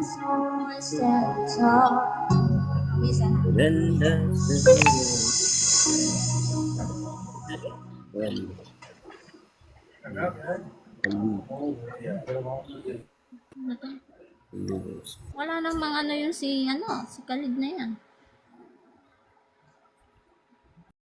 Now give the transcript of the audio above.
so I stand tall. When the when Wala namang ano yun si, ano, si Khalid na yan.